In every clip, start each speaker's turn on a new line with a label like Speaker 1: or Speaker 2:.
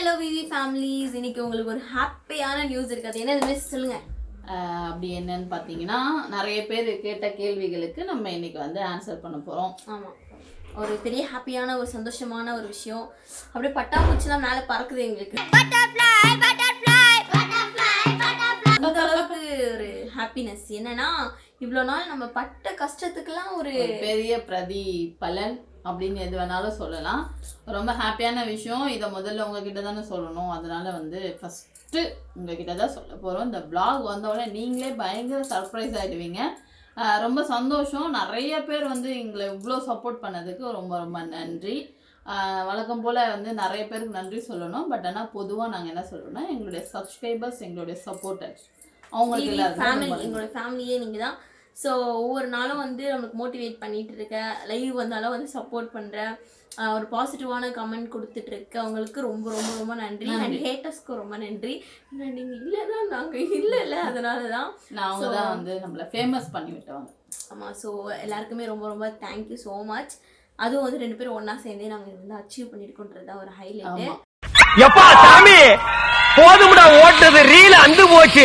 Speaker 1: Hello விவி families இன்னைக்கு உங்களுக்கு ஒரு ஹாப்பியான நியூஸ் இருக்கு. அது என்ன மிஸ் சொல்லுங்க.
Speaker 2: அப்படி என்னன்னு பார்த்தீங்கன்னா நிறைய பேர் கேட்ட கேள்விகளுக்கு நம்ம இன்னைக்கு வந்து ஆன்சர் பண்ண போகிறோம்
Speaker 1: ஆமா. ஒரு பெரிய ஹாப்பியான ஒரு சந்தோஷமான ஒரு விஷயம். அப்படியே பட்டாம்பூச்சிலாம் மேலே பறக்குது எங்களுக்கு. அந்த அளவுக்கு ஒரு ஹாப்பினஸ் என்னன்னா இவ்வளோ நாள் நம்ம பட்ட கஷ்டத்துக்கெல்லாம் ஒரு
Speaker 2: பெரிய பிரதி பலன் அப்படின்னு எது வேணாலும் சொல்லலாம். ரொம்ப ஹாப்பியான விஷயம். இதை முதல்ல உங்ககிட்ட தானே சொல்லணும். அதனால வந்து ஃபஸ்ட்டு உங்ககிட்ட தான் சொல்ல போகிறோம் இந்த vlog வந்த உடனே நீங்களே பயங்கர சர்ப்ரைஸ் ஆகிடுவீங்க ரொம்ப சந்தோஷம். நிறைய பேர் வந்து எங்களை இவ்வளோ சப்போர்ட் பண்ணதுக்கு ரொம்ப ரொம்ப நன்றி. வழக்கம் போல் வந்து நிறைய பேருக்கு நன்றி சொல்லணும். பட் ஆனால் பொதுவாக நாங்கள் என்ன சொல்கிறோம்னா எங்களுடைய சப்ஸ்கிரைபர்ஸ் எங்களுடைய சப்போர்ட்டர்ஸ் அவங்களுக்கு
Speaker 1: ஃபேமிலி எங்களோட ஃபேமிலியே நீங்கள் தான் ஸோ ஒவ்வொரு நாளும் வந்து நம்மளுக்கு மோட்டிவேட் பண்ணிட்டு இருக்க லைவ் வந்தாலும் வந்து சப்போர்ட் பண்ணுற ஒரு பாசிட்டிவான கமெண்ட் கொடுத்துட்டு இருக்க அவங்களுக்கு ரொம்ப ரொம்ப ரொம்ப நன்றி. அண்ட் ஹேட்டர்ஸ்க்கு ரொம்ப நன்றி. நீங்கள் இல்லைன்னா நாங்கள் இல்லைல்ல. அதனால தான்
Speaker 2: நான் அவங்க தான் வந்து நம்மளை ஃபேமஸ் பண்ணி விட்டவங்க.
Speaker 1: ஆமாம் ஸோ எல்லாருக்குமே ரொம்ப ரொம்ப தேங்க்யூ ஸோ மச் அதுவும் வந்து ரெண்டு பேரும் ஒன்றா சேர்ந்தே நாங்கள் வந்து அச்சீவ் பண்ணியிருக்கோன்றது தான் ஒரு ஹைலைட்டு.
Speaker 3: எப்பா சாமி? போதும்டா ஓட்டது ரீல அந்து போச்சு.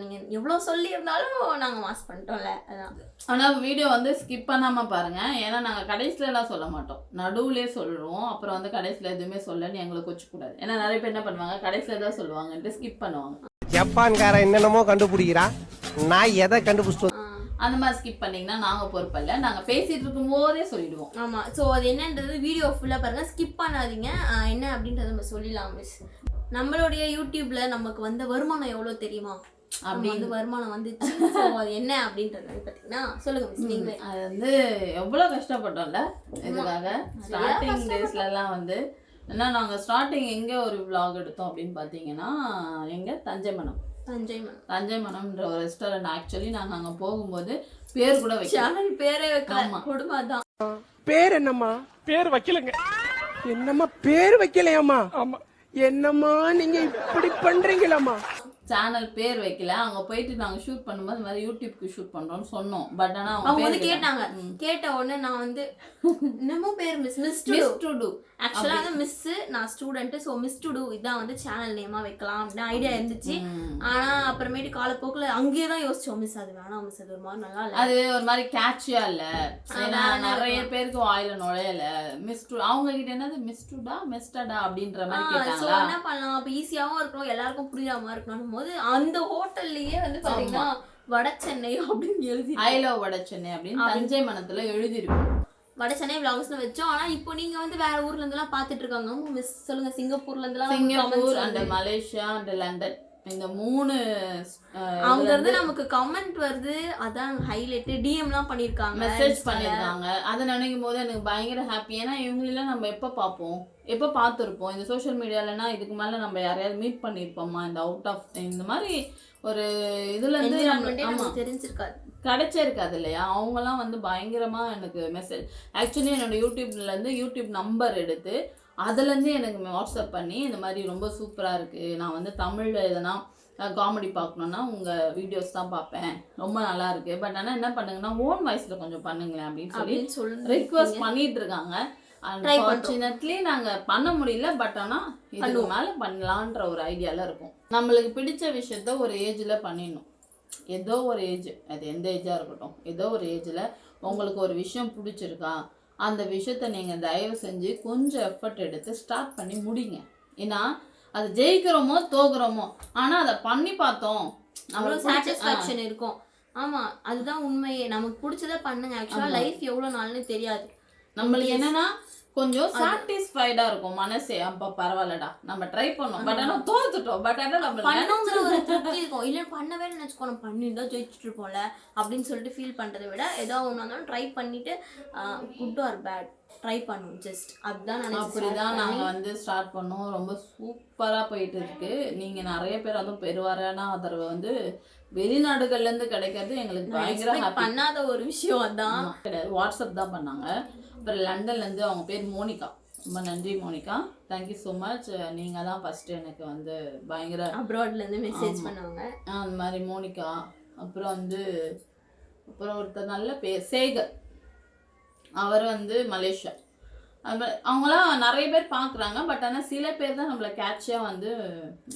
Speaker 1: நீங்கள் எவ்வளோ சொல்லியிருந்தாலும் நாங்கள் மாஸ் பண்ணிட்டோம்ல அதான்.
Speaker 2: ஆனால் வீடியோ வந்து ஸ்கிப் பண்ணாமல் பாருங்க. ஏன்னா நாங்கள் கடைசிலலாம் சொல்ல மாட்டோம். நடுவுலே சொல்லுவோம் அப்புறம் வந்து கடைசியில் எதுவுமே சொல்லன்னு எங்களுக்கு வச்சுக்கூடாது ஏன்னா நிறைய பேர் என்ன பண்ணுவாங்க? கடைசியில் தான் சொல்லுவாங்கன்ட்டு ஸ்கிப் பண்ணுவாங்க.
Speaker 3: ஜப்பான்காரன் என்னென்னமோ கண்டுபிடிக்கிறான் நான் எதை கண்டுபிடிச்சிட்டு
Speaker 2: அந்த மாதிரி ஸ்கிப் பண்ணீங்கன்னா நாங்கள் பொறுப்பல்ல நாங்கள் பேசிட்டு இருக்கும்போதே சொல்லிடுவோம்.
Speaker 1: ஆமா. ஸோ அது என்னன்றது வீடியோ ஃபுல்லாக பாருங்க. ஸ்கிப் பண்ணாதீங்க. என்ன அப்படின்றத நம்ம சொல்லிடலாம் மிஸ் நம்மளுடைய யூடியூப்ல நமக்கு வந்த வருமானம் எவ்வளோ தெரியுமா? அப்படி வந்து வருமானம் வந்துச்சு. அது என்ன அப்படின்றது வந்து பார்த்தீங்கன்னா சொல்லுங்க மிஸ் நீங்களே.
Speaker 2: அது வந்து எவ்வளோ கஷ்டப்பட்டோம்ல இதுக்காக ஸ்டார்டிங் டேஸ்லலாம் வந்து ஏன்னா நாங்கள் ஸ்டார்டிங் எங்கே ஒரு vlog எடுத்தோம் அப்படின்னு பார்த்தீங்கன்னா எங்கே தஞ்சை மனம்
Speaker 1: தஞ்சை மனம்
Speaker 2: தஞ்சை மனம்ன்ற ஒரு ரெஸ்டாரண்ட் ஆக்சுவலி நாங்கள் அங்கே போகும்போது பேர் கூட வைக்கல.
Speaker 1: சேனல் பேரே வைக்கல.
Speaker 2: ஆமா.
Speaker 1: கொடுமை தான்
Speaker 3: பேர் என்னம்மா? பேர் வைக்கலங்க. என்னம்மா பேர் வைக்கலையாம்மா? ஆமா. என்னம்மா நீங்க இப்படி பண்றீங்களாம்மா?
Speaker 2: சேனல் பேர் வைக்கல. அங்க போயிட்டு நாங்க ஷூட் பண்ணும்போது இந்த மாதிரி யூடியூப்க்கு ஷூட் பண்றோம்னு சொன்னோம். பட் ஆனா
Speaker 1: அவங்க வந்து கேட்டாங்க. கேட்ட உடனே நான் வந்து என்னமோ பேர் மிஸ் மிஸ்
Speaker 2: மிஸ் டு டு
Speaker 1: ஆக்சுவலாக வந்து மிஸ் நான் ஸ்டூடெண்ட்டு ஸோ மிஸ் டு டூ இதான் வந்து சேனல் நேமாக வைக்கலாம் அப்படின்னு ஐடியா இருந்துச்சு. ஆனால் அப்புறமேட்டு காலப்போக்கில் அங்கேயே தான் யோசிச்சோம் மிஸ் அது வேணாம் மிஸ் அது ஒரு மாதிரி நல்லா இல்லை.
Speaker 2: அது ஒரு மாதிரி கேட்சியா இல்ல. நிறைய பேருக்கு வாயில நுழையல. மிஸ் டு அவங்க கிட்ட என்னது? மிஸ் டுடா மிஸ்டடா அப்படின்ற மாதிரி
Speaker 1: என்ன பண்ணலாம்? அப்போ ஈஸியாகவும் இருக்கணும் எல்லாருக்கும் புரியாம மாதிரி இருக்கணும் போது அந்த ஹோட்டல்லையே வந்து பார்த்தீங்கன்னா வட சென்னை அப்படின்னு எழுதி
Speaker 2: ஐ லவ் வட சென்னை அப்படின்னு தஞ்சை மனத்துல எழுதிருக்கும்
Speaker 1: வட சென்னை விளாக்ஸ்னு வச்சோம். ஆனால் இப்போ நீங்கள் வந்து வேற ஊர்ல இருந்தெல்லாம் பார்த்துட்டு இருக்காங்க. மிஸ் சொல்லுங்க சிங்கப்பூர்ல இருந்தெல்லாம்
Speaker 2: Singapore. And Malaysia and London. இந்த மூணு
Speaker 1: அவங்க இருந்து நமக்கு கமெண்ட் வருது. அதான் ஹைலைட் டிஎம்லாம் பண்ணியிருக்காங்க
Speaker 2: மெசேஜ். பண்ணியிருக்காங்க அதை நினைக்கும் போது எனக்கு பயங்கர ஹாப்பி ஏன்னா இவங்களெல்லாம் நம்ம எப்போ பார்ப்போம்? எப்போ பார்த்துருப்போம்? இந்த சோஷியல் மீடியாலனா இதுக்கு மேலே நம்ம யாரையாவது மீட் பண்ணியிருப்போமா இந்த அவுட் ஆஃப் இந்த மாதிரி ஒரு இதுல இருந்து
Speaker 1: தெரிஞ்சிருக்காது.
Speaker 2: கிடைச்சிருக்காது இல்லையா? அவங்கலாம் வந்து பயங்கரமா எனக்கு மெசேஜ் ஆக்சுவலி என்னோட யூடியூப்ல இருந்து யூடியூப் நம்பர் எடுத்து அதுலேருந்து எனக்கு வாட்ஸ்அப் பண்ணி இந்த மாதிரி ரொம்ப சூப்பராக இருக்குது நான் வந்து தமிழில் எதனா காமெடி பார்க்கணுன்னா உங்கள் வீடியோஸ் தான் பார்ப்பேன் ரொம்ப நல்லா இருக்கு. பட் ஆனால் என்ன பண்ணுங்கன்னா ஓன் வாய்ஸில் கொஞ்சம் பண்ணுங்களேன் அப்படின்னு சொல்லி
Speaker 1: சொல்லி
Speaker 2: ரிக்வஸ்ட் பண்ணிட்டு இருக்காங்க. அன்ஃபார்ச்சுனேட்லி நாங்கள் பண்ண முடியல. பட் ஆனால் இதுக்கு மேலே பண்ணலான்ற ஒரு ஐடியாவில் இருக்கும். நம்மளுக்கு பிடிச்ச விஷயத்த ஒரு ஏஜில் பண்ணிடணும். ஏதோ ஒரு ஏஜ். அது எந்த ஏஜாக இருக்கட்டும். ஏதோ ஒரு ஏஜில் உங்களுக்கு ஒரு விஷயம் பிடிச்சிருக்கா அந்த விஷயத்த நீங்கள் தயவு செஞ்சு கொஞ்சம் எஃபர்ட் எடுத்து ஸ்டார்ட் பண்ணி முடிங்க. ஏன்னா அது ஜெயிக்கிறோமோ தோக்குறோமோ ஆனால் அதை பண்ணி பார்த்தோம். ஆ.
Speaker 1: சாட்டிஸ்ஃபேக்ஷன் இருக்கும். ஆமா அதுதான் உண்மையே. நமக்கு பிடிச்சதை பண்ணுங்க. ஆக்சுவலா லைஃப் எவ்வளவு நாள்னு தெரியாது.
Speaker 2: நம்மளுக்கு என்னன்னா கொஞ்சம் சாட்டிஸ்ஃபைடா இருக்கும் மனசே. அப்பா பரவாயில்லடா. நம்ம ட்ரை பண்ணோம். பட் ஆனா தோத்துட்டோம். பட் ஆனா நம்ம
Speaker 1: பண்ணோங்கிற ஒரு திருப்தி இருக்கும். இல்ல பண்ணவே நினைச்சுக்கோ நம்ம பண்ணியிருந்தா ஜெயிச்சுட்டு இருப்போம்ல. அப்படின்னு சொல்லிட்டு ஃபீல் பண்றதை விட ஏதோ ஒன்று வந்தாலும் ட்ரை பண்ணிட்டு குட் ஆர் பேட் ட்ரை பண்ணும் ஜஸ்ட் அதுதான்
Speaker 2: அப்படிதான் நாங்க வந்து ஸ்டார்ட் பண்ணோம். ரொம்ப சூப்பரா போயிட்டு இருக்கு. நீங்க நிறைய பேர் அதுவும் பெருவாரான ஆதரவு வந்து வெளிநாடுகள்ல இருந்து கிடைக்கிறது எங்களுக்கு பயங்கர
Speaker 1: பண்ணாத ஒரு விஷயம் அதான்.
Speaker 2: வாட்ஸ்அப் தான் பண்ணாங்க. அப்புறம் லண்டன்ல இருந்து அவங்க பேர் மோனிகா. ரொம்ப நன்றி மோனிகா. தேங்க்யூ ஸோ மச் நீங்கள் தான் ஃபஸ்ட்டு எனக்கு வந்து பயங்கர
Speaker 1: அப்ராட்ல இருந்து மெசேஜ். பண்ணுவாங்க.
Speaker 2: அந்த மாதிரி மோனிகா. அப்புறம் வந்து அப்புறம் ஒருத்தர் நல்ல பேர் சேகர். அவர் வந்து மலேசியா. அவங்களாம் நிறைய பேர் பார்க்குறாங்க பட் ஆனால் சில பேர் தான் நம்மளை கேட்சியாக வந்து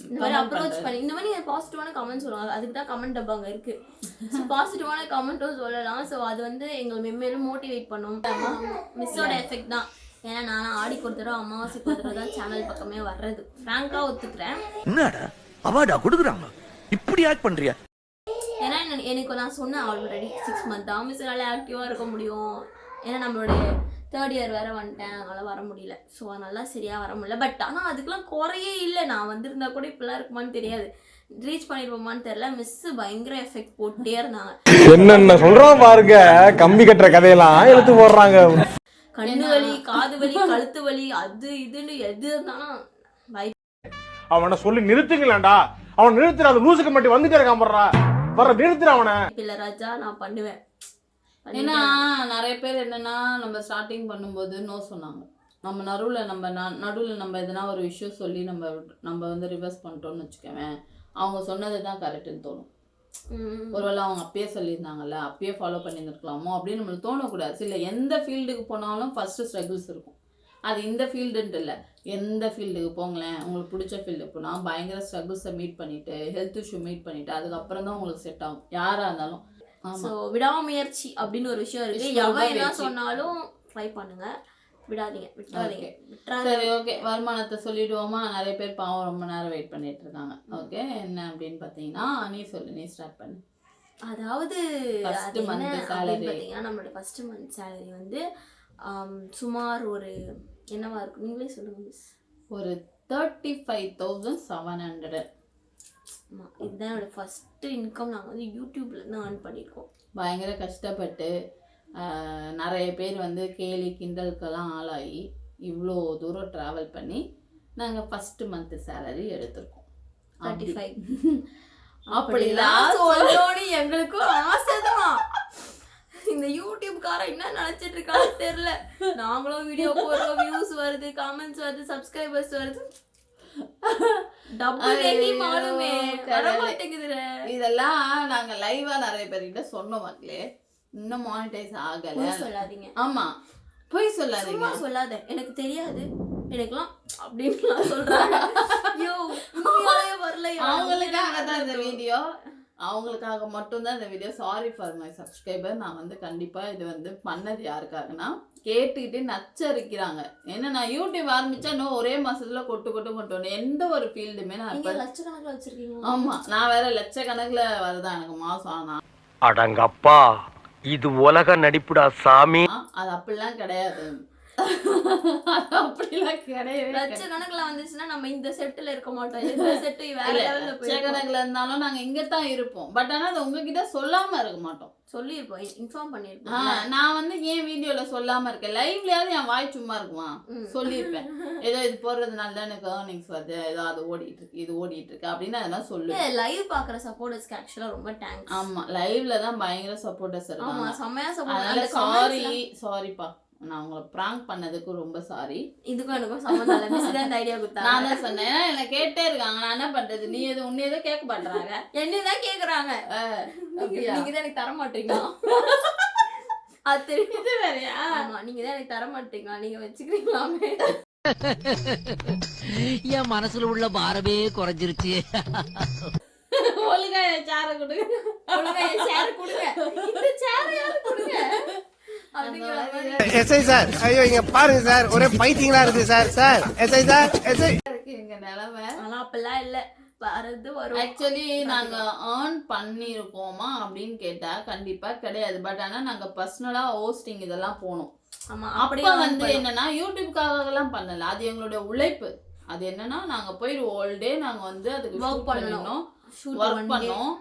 Speaker 1: இந்த மாதிரி அப்ரோச் பண்ணி இந்த மாதிரி பாசிட்டிவான கமெண்ட் சொல்லுவாங்க. அதுக்கு தான் கமெண்ட் டப்பா அங்கே இருக்கு. ஸோ பாசிட்டிவான கமெண்ட்டும் சொல்லலாம். ஸோ அது வந்து எங்களை மென்மேலும் மோட்டிவேட் பண்ணும். மிஸ்ஸோட எஃபெக்ட் தான். ஏன்னா நான் தடவை அமாவாசைக்கு ஒரு தடவை தான் சேனல் பக்கமே வர்றது. ஃப்ராங்காக ஒத்துக்கிறேன்.
Speaker 4: என்னடா? அவார்டா கொடுக்குறாங்க. இப்படி ஆக்ட் பண்றியா?
Speaker 1: ஏன்னா என்ன- எனக்கு நான் சொன்னேன் ஆல்ரெடி சிக்ஸ் மந்த் தான். மிஸ்ஸால ஆக்டிவாக இருக்க முடியும். ஏன்னா நம்மளுடைய தேர்ட் இயர் வேற வந்துட்டேன். அதனால வர முடியல. ஸோ அதனால சரியா வர முடியல. பட் ஆனால் அதுக்கெல்லாம் குறையே இல்லை. நான் வந்திருந்தா கூட இப்படிலாம் இருக்குமான்னு தெரியாது. ரீச் பண்ணிருப்போமான்னு தெரியல. மிஸ் பயங்கர எஃபெக்ட் போட்டே இருந்தாங்க.
Speaker 5: என்னென்ன சொல்றான் பாருங்க. கம்பி கட்டுற கதையெல்லாம் எடுத்து போடுறாங்க.
Speaker 1: கண்ணு வலி காது வலி கழுத்து வலி அது இதுன்னு எது இருந்தாலும்
Speaker 5: அவனை சொல்லி நிறுத்துங்களேன்டா. அவன் நிறுத்துற அந்த லூசுக்கு மட்டும் வந்துட்டே இருக்கான் போடுறா. வர நிறுத்துற அவனை.
Speaker 1: இல்லை ராஜா நான் பண்ணுவேன்.
Speaker 2: ஏன்னா நிறைய பேர் என்னன்னா நம்ம ஸ்டார்டிங் பண்ணும்போது நோ சொன்னாங்க. நம்ம நடுவில் நம்ம நடுவில் நம்ம எதனா ஒரு விஷயம் சொல்லி நம்ம நம்ம வந்து ரிவர்ஸ் பண்ணிட்டோம்னு வச்சுக்கவேன் அவங்க சொன்னது தான் கரெக்டுன்னு தோணும். ஒருவேளை அவங்க அப்பயே சொல்லியிருந்தாங்கல்ல அப்பயே ஃபாலோ பண்ணியிருந்துருக்கலாமோ அப்படின்னு நம்மளுக்கு தோணக்கூடாது. இல்லை எந்த ஃபீல்டுக்கு போனாலும் ஃபஸ்ட்டு ஸ்ட்ரகிள்ஸ் இருக்கும். அது இந்த ஃபீல்டுன்ட்டு இல்லை. எந்த ஃபீல்டுக்கு போங்களேன் உங்களுக்கு பிடிச்ச ஃபீல்டுக்கு போனால் பயங்கர ஸ்ட்ரகிள்ஸை மீட் பண்ணிவிட்டு ஹெல்த் இஷ்யூ மீட் பண்ணிவிட்டு அதுக்கப்புறம் தான் உங்களுக்கு செட் ஆகும். யாராக இருந்தாலும்.
Speaker 1: ஸோ விடாமுயற்சி அப்படின்னு ஒரு விஷயம் இருக்கு. எவன் என்ன. சொன்னாலும் ட்ரை பண்ணுங்க. விடாதீங்க விட்டுறாதீங்க
Speaker 2: சரி ஓகே வருமானத்தை சொல்லிடுவோமா? நிறைய பேர் பாவம் ரொம்ப நேரம் வெயிட் பண்ணிட்டு இருக்காங்க. ஓகே என்ன அப்படின்னு பார்த்தீங்கன்னா நீ சொல்லு நீ ஸ்டார்ட் பண்ணு.
Speaker 1: அதாவது. பார்த்தீங்கன்னா நம்மளோட ஃபர்ஸ்ட் மந்த் சேலரி வந்து சுமார் ஒரு என்னவா இருக்கும்? நீங்களே சொல்லுங்க மிஸ்
Speaker 2: ஒரு thirty five thousand seven hundred
Speaker 1: ஆமாம் இதுதான் என்னோட ஃபர்ஸ்ட் இன்கம் நாங்கள் வந்து யூடியூப்ல இருந்து earn பண்ணியிருக்கோம்
Speaker 2: பயங்கர கஷ்டப்பட்டு நிறைய பேர் வந்து கேலி கிண்டலுக்கெல்லாம் ஆளாகி இவ்வளோ தூரம் ட்ராவல் பண்ணி நாங்கள் ஃபஸ்ட்டு மந்த்து சேலரி எடுத்திருக்கோம்.
Speaker 1: தேர்ட்டி ஃபைவ்
Speaker 2: அப்படிலாம்
Speaker 1: சொல்லணும்னு எங்களுக்கும் ஆசைதான் இந்த யூடியூப்காரன் என்ன நினைச்சிட்டு இருக்கான்னு தெரியல. நாங்களும் வீடியோ போடுறோம் வியூஸ் வருது கமெண்ட்ஸ் வருது சப்ஸ்கிரைபர்ஸ் வருது.
Speaker 2: இதெல்லாம் நாங்கள் லைவாக நிறைய பேர்கிட்ட சொன்னோம் மக்களே. இன்னும் மானிட்டைஸ் ஆகலை.
Speaker 1: பொய் சொல்லாதீங்க.
Speaker 2: பொய் சொல்லாதீங்க.
Speaker 1: சொல்லாத. எனக்கு தெரியாது. எனக்குலாம் சொல்றாங்க. ஐயோ வரலையா?
Speaker 2: அவங்களுக்காக தான் இந்த வீடியோ அவங்களுக்காக மட்டும்தான் இந்த video sorry for my subscriber நான் வந்து கண்டிப்பாக இது வந்து பண்ணது யாருக்காகனா கேட்டுக்கிட்டு நச்சரிக்கிறாங்க. ஏன்னா நான் யூடியூப் ஆரம்பிச்சா இன்னும் ஒரே மாசத்துல கொட்டு கொட்டு கொண்டு வரணும். எந்த ஒரு ஃபீல்டுமே நான்
Speaker 1: லட்சக்கணக்கில் வச்சிருக்கீங்க.
Speaker 2: ஆமா நான் வேற லட்சக்கணக்கில் வருதான் எனக்கு மாசம் ஆனா.
Speaker 4: அடங்கப்பா இது உலக நடிப்புடா சாமி.
Speaker 2: அது அப்படிலாம் கிடையாது. அப்படிலாம் கிடையவே கிடையாது.
Speaker 1: லட்சக்கணக்கில் வந்துச்சுன்னா நம்ம இந்த செட்டில் இருக்க மாட்டோம். இந்த செட்டு வேற லெவலில் போயிருக்கோம்.
Speaker 2: லட்சக்கணக்கில் இருந்தாலும் நாங்க இங்க தான் இருப்போம். பட் ஆனா அது உங்ககிட்ட சொல்லாம இருக்க மாட்டோம்.
Speaker 1: சொல்லியிருப்போம். இன்ஃபார்ம் பண்ணியிருப்போம்.
Speaker 2: நான் வந்து ஏன் வீடியோல சொல்லாம இருக்கேன்? லைவ்லயாவது என் வாய் சும்மா இருக்குமா. சொல்லியிருப்பேன். ஏதோ இது போடுறதுனால தான் எனக்கு ஏர்னிங்ஸ் வருது. ஏதோ அது ஓடிட்டு இருக்கு இது ஓடிட்டு இருக்கு அப்படின்னு அதெல்லாம் சொல்லுவேன்.
Speaker 1: லைவ் பார்க்குற சப்போர்ட்டர்ஸ்க்கு ஆக்சுவலாக ரொம்ப தேங்க்ஸ்
Speaker 2: ஆமா லைவ்ல தான் பயங்கர சப்போர்ட்டர்ஸ்
Speaker 1: ஆமா
Speaker 2: இருக்காங்க
Speaker 1: செம்மையா
Speaker 2: அதனால
Speaker 1: சப்போர்ட்
Speaker 2: சாரி சாரிப்பா நான் உங்களை ப்ராங்க் பண்ணதுக்கு ரொம்ப சாரி
Speaker 1: இதுக்கும் எனக்கும் சம்மந்தம் இல்லை. மிஸ் தான் இந்த ஐடியா கொடுத்தாங்க.
Speaker 2: நான் தான் சொன்னேன். என்னை கேட்டே இருக்காங்க. நான் என்ன பண்றது? நீ எதுவும் உன்னை எதுவும் கேட்க மாட்டாங்க
Speaker 1: என்னதான் கேக்குறாங்க.
Speaker 2: அப்படியா?
Speaker 1: நீங்க தான் எனக்கு தர மாட்டீங்களா? அது தெரியும்
Speaker 2: இது வேறயா?
Speaker 1: ஆமா நீங்க தான் எனக்கு தர மாட்டீங்களா? நீங்க வச்சுக்கிறீங்களாமே?
Speaker 6: என் மனசுல உள்ள பாரமே குறைஞ்சிருச்சு.
Speaker 2: ஒழுங்கா என் சாரை கொடுங்க.
Speaker 1: ஒழுங்கா chair கொடுங்க. இந்த chair யாரு கொடுங்க?
Speaker 3: எஸ்ஐ சார் ஐயோ இங்க பாருங்க சார் ஒரே பைத்தியங்களா இருக்கு sir sir. SI sir SI.
Speaker 2: இருக்கு எங்க நிலைமை.
Speaker 1: ஆனா அப்பெல்லாம் இல்ல. வரது வரும்.
Speaker 2: ஆக்சுவலி நாங்க ஏர்ன் பண்ணியிருக்கோமா அப்படின்னு கேட்டா கண்டிப்பா கிடையாது. பட் ஆனா நாங்க பர்சனலா ஹோஸ்டிங் இதெல்லாம் போனோம்.
Speaker 1: ஆமா
Speaker 2: அப்ப
Speaker 1: அப்படியே
Speaker 2: வந்து என்னன்னா யூடியூப்காக எல்லாம் பண்ணல. அது எங்களுடைய உழைப்பு. அது என்னன்னா நாங்க போய் ஹோல் டே நாங்க வந்து அதுக்கு ஒர்க்
Speaker 1: பண்ணணும்.
Speaker 2: ஒர்க். பண்ணோம்.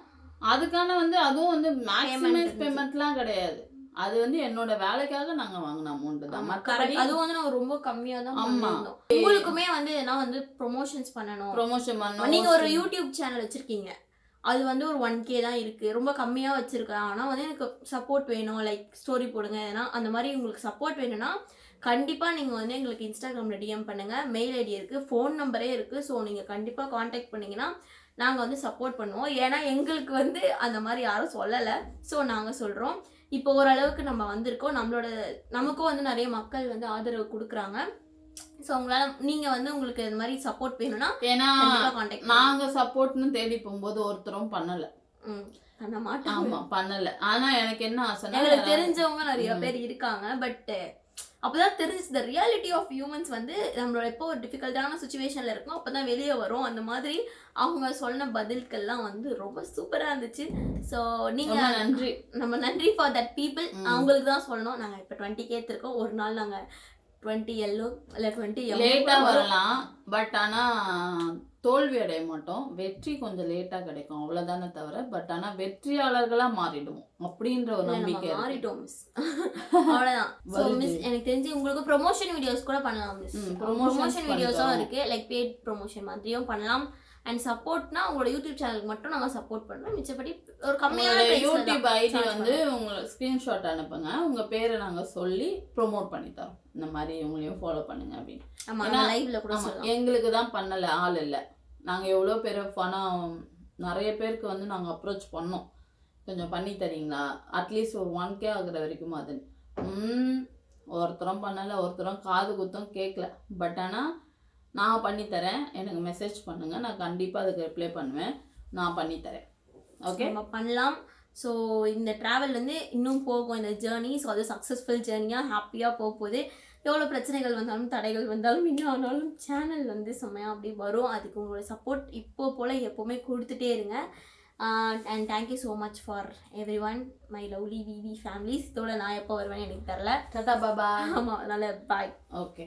Speaker 2: அதுக்கான வந்து அதுவும் வந்து மேக்ஸிமைஸ்
Speaker 1: இருந்துச்சு.
Speaker 2: பேமெண்ட்லாம் கிடையாது. அது வந்து என்னோட வேலைக்காக நாங்க வாங்கின அமௌண்ட் தான். மற்றபடி
Speaker 1: கரெக்ட். அதுவும் வந்து நாங்க ரொம்ப கம்மியா தான்
Speaker 2: ஆமா.
Speaker 1: உங்களுக்குமே வந்து எதனா வந்து ப்ரொமோஷன்ஸ் பண்ணணும்.
Speaker 2: ப்ரொமோஷன் பண்ணோம்
Speaker 1: நீங்க ஒரு யூடியூப் சேனல் வச்சிருக்கீங்க. அது வந்து ஒரு ஒன் கே தான் இருக்கு. ரொம்ப கம்மியா வச்சிருக்கேன் ஆனா வந்து எனக்கு சப்போர்ட் வேணும். லைக் ஸ்டோரி போடுங்க எதனா. அந்த மாதிரி உங்களுக்கு சப்போர்ட் வேணும்னா கண்டிப்பா நீங்க வந்து எங்களுக்கு இன்ஸ்டாகிராம்ல டிஎம் பண்ணுங்க. மெயில் ஐடி இருக்கு. ஃபோன் நம்பரே இருக்கு. ஸோ நீங்க கண்டிப்பா காண்டாக்ட் பண்ணீங்கன்னா நாங்க வந்து சப்போர்ட் பண்ணுவோம். ஏன்னா எங்களுக்கு வந்து அந்த மாதிரி யாரும் சொல்லலை. ஸோ நாங்க சொல்றோம். இப்போ ஓரளவுக்கு நம்ம வந்திருக்கோம். நம்மளோட நமக்கும் வந்து நிறைய மக்கள் வந்து ஆதரவு கொடுக்குறாங்க. ஸோ உங்களால நீங்க வந்து உங்களுக்கு இந்த மாதிரி சப்போர்ட் வேணும்னா
Speaker 2: ஏன்னா நாங்க சப்போர்ட்னு தேடி போகும்போது ஒருத்தரும் பண்ணல.
Speaker 1: பண்ண மாட்டோம்
Speaker 2: ஆமா பண்ணல. ஆனா எனக்கு என்ன
Speaker 1: எங்களுக்கு தெரிஞ்சவங்க நிறைய. பேர் இருக்காங்க. பட் அப்பதான் தெரிஞ்சிச்சு த ரியாலிட்டி ஆஃப் ஹியூமன்ஸ் வந்து நம்மளோட எப்போ ஒரு டிஃபிகல்ட்டான சுச்சுவேஷன்ல இருக்கும் அப்பதான் வெளியே வரும். அந்த மாதிரி அவங்க சொன்ன பதில்கள்லாம் வந்து ரொம்ப சூப்பரா இருந்துச்சு. ஸோ நீங்க
Speaker 2: ரொம்ப நன்றி.
Speaker 1: நம்ம நன்றி ஃபார் தட் பீப்புள். அவங்களுக்கு தான் சொல்லணும். நாங்க இப்போ டுவெண்ட்டி கேத் இருக்கோம். ஒரு நாள் நாங்க டுவெண்ட்டி எல்லோ இல்ல டுவெண்ட்டி
Speaker 2: லேட்டா வரலாம். பட் ஆனா தோல்வி அடைய மாட்டோம். வெற்றி கொஞ்சம் லேட்டா கிடைக்கும். அவ்வளவுதானே தவிர பட் ஆனா வெற்றியாளர்களா மாறிடுவோம். அப்படின்ற ஒரு நம்பிக்கை.
Speaker 1: மாறிட்டோம் மிஸ் ஸோ
Speaker 2: வருது.
Speaker 1: மிஸ் எனக்கு தெரிஞ்சு உங்களுக்கு ப்ரொமோஷன் வீடியோஸ் கூட பண்ணலாம் மிஸ் ப்ரொமோஷன் வீடியோஸும்
Speaker 2: பண்ணித்தரோம்.
Speaker 1: இருக்கு. லைக் பேட் ப்ரொமோஷன் மாதிரியும் பண்ணலாம். அண்ட் சப்போர்ட்னா உங்களோட யூடியூப் சேனலுக்கு மட்டும் நாங்க சப்போர்ட் பண்றோம். மிச்சப்படி ஒரு கம்மியான
Speaker 2: யூடியூப் ஐடி வந்து உங்களை ஸ்கிரீன்ஷாட் அனுப்புங்க. உங்க பேரை நாங்க சொல்லி ப்ரோமோட் பண்ணி தரோம். இந்த மாதிரி உங்களையும் ஃபாலோ பண்ணுங்க அப்படின்னு.
Speaker 1: லைவ்ல கூட
Speaker 2: எங்களுக்கு தான் பண்ணல ஆள் இல்லை. நாங்க எவ்வளோ பேர் பணம் நிறைய பேருக்கு வந்து நாங்க அப்ரோச் பண்ணோம். கொஞ்சம் பண்ணி தரீங்களா? அட்லீஸ்ட் ஒரு ஒன் கே ஆகுற வரைக்கும் அது. ஒருத்தரும் பண்ணல ஒருத்தரும் காது குத்தும் கேட்கல பட் ஆனா நான் பண்ணி தரேன் எனக்கு மெசேஜ் பண்ணுங்க. நான் கண்டிப்பா அதுக்கு ரிப்ளை பண்ணுவேன். நான் பண்ணி தரேன் ஓகே
Speaker 1: நம்ம பண்ணலாம். ஸோ இந்த ட்ராவல் வந்து இன்னும் போகும். இந்த ஜேர்னி ஸோ அது சக்ஸஸ்ஃபுல் ஜேர்னியாக ஹாப்பியாக போக போகுது. எவ்வளோ பிரச்சனைகள் வந்தாலும் தடைகள் வந்தாலும் என்ன ஆனாலும் சேனல் வந்து செம்மையாக அப்படி வரும். அதுக்கு உங்களோட சப்போர்ட் இப்போ போல் எப்போவுமே கொடுத்துட்டே இருங்க. And thank you so much for everyone my lovely V V families இதோட நான் எப்போ வருவேன்னு எனக்கு தெரில
Speaker 2: டாடா பாபா
Speaker 1: ஆமாம் அதனால் பாய்
Speaker 2: ஓகே